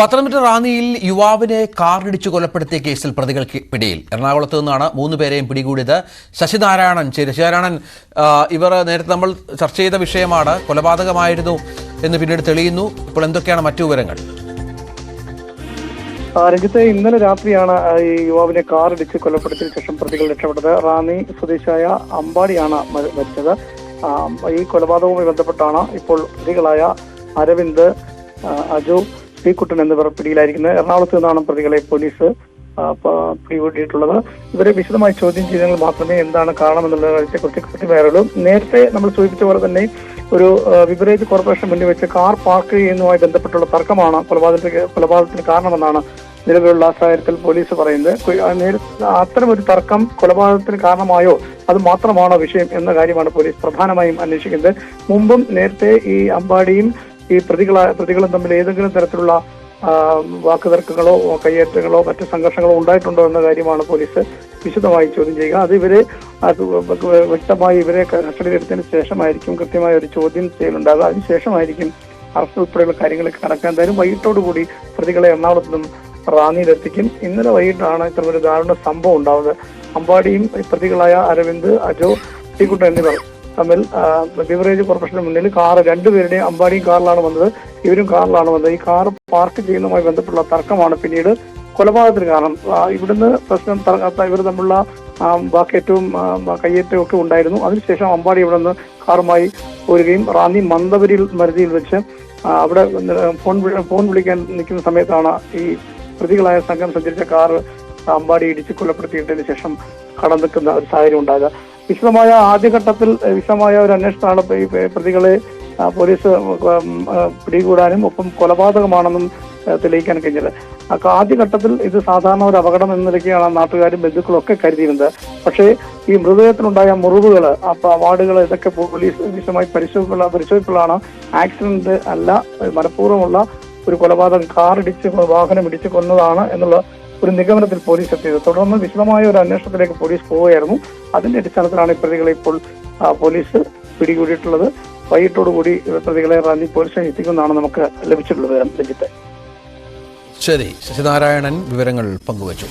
പത്തനംതിട്ട റാന്നിയിൽ യുവാവിനെ കാറിടിച്ച് കൊലപ്പെടുത്തിയ കേസിൽ പ്രതികൾക്ക് പിടിയിൽ. എറണാകുളത്ത് നിന്നാണ് മൂന്ന് പേരെയും പിടികൂടിയത്. ശശിനാരായണൻ ശശിനാരായണൻ ഇവർ നേരത്തെ നമ്മൾ ചർച്ച ചെയ്ത വിഷയമാണ്. കൊലപാതകമായിരുന്നു എന്ന് പിന്നീട് തെളിയുന്നു. ഇപ്പോൾ എന്തൊക്കെയാണ് മറ്റു വിവരങ്ങൾ? രഞ്ജിത്ത് ഇന്നലെ രാത്രിയാണ് ഈ യുവാവിനെ കാറിടിച്ച് കൊലപ്പെടുത്തിയ ശേഷം പ്രതികൾ രക്ഷപ്പെട്ടത്. റാന്നി സ്വദേശിയായ അമ്പാടിയാണ് മരിച്ചത്. ഈ കൊലപാതകവുമായി ബന്ധപ്പെട്ടാണ് ഇപ്പോൾ പ്രതികളായ അരവിന്ദ് ആ, ശ്രീകുട്ടൻ എന്നിവർ പിടിയിലായിരിക്കുന്നത്. എറണാകുളത്ത് നിന്നാണ് പ്രതികളെ പോലീസ് പിടികൂട്ടിയിട്ടുള്ളത് ഇവരെ വിശദമായി ചോദ്യം ചെയ്തെങ്കിൽ മാത്രമേ എന്താണ് കാരണം എന്നുള്ള കാര്യത്തെക്കുറിച്ച് കൃത്യമായുള്ളൂ നേരത്തെ നമ്മൾ സൂചിപ്പിച്ച പോലെ തന്നെ ഒരു വിപരീത കോർപ്പറേഷൻ മുന്നിൽ വെച്ച് കാർ പാർക്ക് ചെയ്യുന്നതുമായി ബന്ധപ്പെട്ടുള്ള തർക്കമാണ് കൊലപാതകത്തിന് കൊലപാതകത്തിന് കാരണമെന്നാണ് നിലവിലുള്ള സാഹചര്യത്തിൽ പോലീസ് പറയുന്നത്. അത്തരമൊരു തർക്കം കൊലപാതകത്തിന് കാരണമായോ അത് മാത്രമാണോ വിഷയം എന്ന കാര്യമാണ് പോലീസ് പ്രധാനമായും അന്വേഷിക്കുന്നത്. മുമ്പും നേരത്തെ ഈ അമ്പാടിയും ഈ പ്രതികളായ പ്രതികളും തമ്മിൽ ഏതെങ്കിലും തരത്തിലുള്ള വാക്കുതർക്കങ്ങളോ കയ്യേറ്റങ്ങളോ മറ്റ് സംഘർഷങ്ങളോ ഉണ്ടായിട്ടുണ്ടോ എന്ന കാര്യമാണ് പോലീസ് വിശദമായി ചോദ്യം ചെയ്യുക. അത് ഇവരെ വ്യക്തമായി ഇവരെ കസ്റ്റഡിയിലെടുത്തതിന് ശേഷമായിരിക്കും കൃത്യമായ ഒരു ചോദ്യം ചെയ്യലുണ്ടാകുക അതിനുശേഷമായിരിക്കും അറസ്റ്റ് ഉൾപ്പെടെയുള്ള കാര്യങ്ങളൊക്കെ നടക്കാൻ തരും വൈകിട്ടോടുകൂടി പ്രതികളെ എറണാകുളത്ത് നിന്നും റാന്നിയിലെത്തിക്കും. ഇന്നലെ വൈകിട്ടാണ് ഇത്തരം ഒരു ദാരുണ സംഭവം ഉണ്ടാവുന്നത്. അമ്പാടിയും പ്രതികളായ അരവിന്ദ് അജോ ശ്രീകുട്ടൻ എന്നിവർ തമ്മിൽ ബിവറേജ് കോർപ്പറേഷന് മുന്നിൽ കാർ രണ്ടുപേരുടെയും അമ്പാടിയും കാറിലാണ് വന്നത്. ഇവരും കാറിലാണ് വന്നത്. ഈ കാർ പാർക്ക് ചെയ്യുന്നതുമായി ബന്ധപ്പെട്ടുള്ള തർക്കമാണ് പിന്നീട് കൊലപാതകത്തിന് കാരണം. ഇവിടുന്ന് പ്രശ്നം ഇവർ തമ്മിലുള്ള ബാക്കേറ്റവും കയ്യേറ്റവും ഒക്കെ ഉണ്ടായിരുന്നു. അതിനുശേഷം അമ്പാടി ഇവിടെ നിന്ന് കാറുമായി പോരുകയും റാന്നി മന്ദപരിൽ മരുതിയിൽ വെച്ച് അവിടെ ഫോൺ ഫോൺ വിളിക്കാൻ നിൽക്കുന്ന സമയത്താണ് ഈ പ്രതികളായ സംഘം സഞ്ചരിച്ച കാർ അമ്പാടി ഇടിച്ച് കൊലപ്പെടുത്തിയിട്ടതിന് ശേഷം കടന്നിക്കുന്ന ഒരു സാഹചര്യം ഉണ്ടാകുക വിശദമായ ആദ്യഘട്ടത്തിൽ വിശദമായ ഒരു അന്വേഷണമാണ് ഈ പ്രതികളെ പോലീസ് പിടികൂടാനും ഒപ്പം കൊലപാതകമാണെന്നും തെളിയിക്കാൻ കഴിഞ്ഞത്. അപ്പൊ ആദ്യഘട്ടത്തിൽ ഇത് സാധാരണ ഒരു അപകടം എന്ന നിലയ്ക്കാണ് നാട്ടുകാരും ബന്ധുക്കളും ഒക്കെ കരുതിയിരുന്നത്. പക്ഷേ ഈ മൃതദേഹത്തിനുണ്ടായ മുറിവുകൾ അപ്പൊ വാർഡുകൾ ഇതൊക്കെ പോലീസ് വിശദമായി പരിശോധിക്കുള്ള പരിശോധിക്കുള്ളതാണ് ആക്സിഡന്റ് അല്ല മനഃപൂർവമുള്ള ഒരു കൊലപാതകം കാർ ഇടിച്ച് വാഹനം ഇടിച്ച് കൊന്നതാണ് എന്നുള്ള ഒരു നിഗമനത്തിൽ പോലീസ് എത്തിയത്. തുടർന്ന് വിശദമായ ഒരു അന്വേഷണത്തിലേക്ക് പോലീസ് പോവുകയായിരുന്നു. അതിന്റെ അടിസ്ഥാനത്തിലാണ് ഈ പ്രതികളെ ഇപ്പോൾ പോലീസ് പിടികൂടിയിട്ടുള്ളത്. വൈകിട്ടോടുകൂടി പ്രതികളെ റാന്നി പോലീസ് എത്തിക്കുന്നതാണ് നമുക്ക് ലഭിച്ചിട്ടുള്ളത് രഞ്ജിത്ത്. ശരി ശശിനാരായണൻ വിവരങ്ങൾ പങ്കുവച്ചു.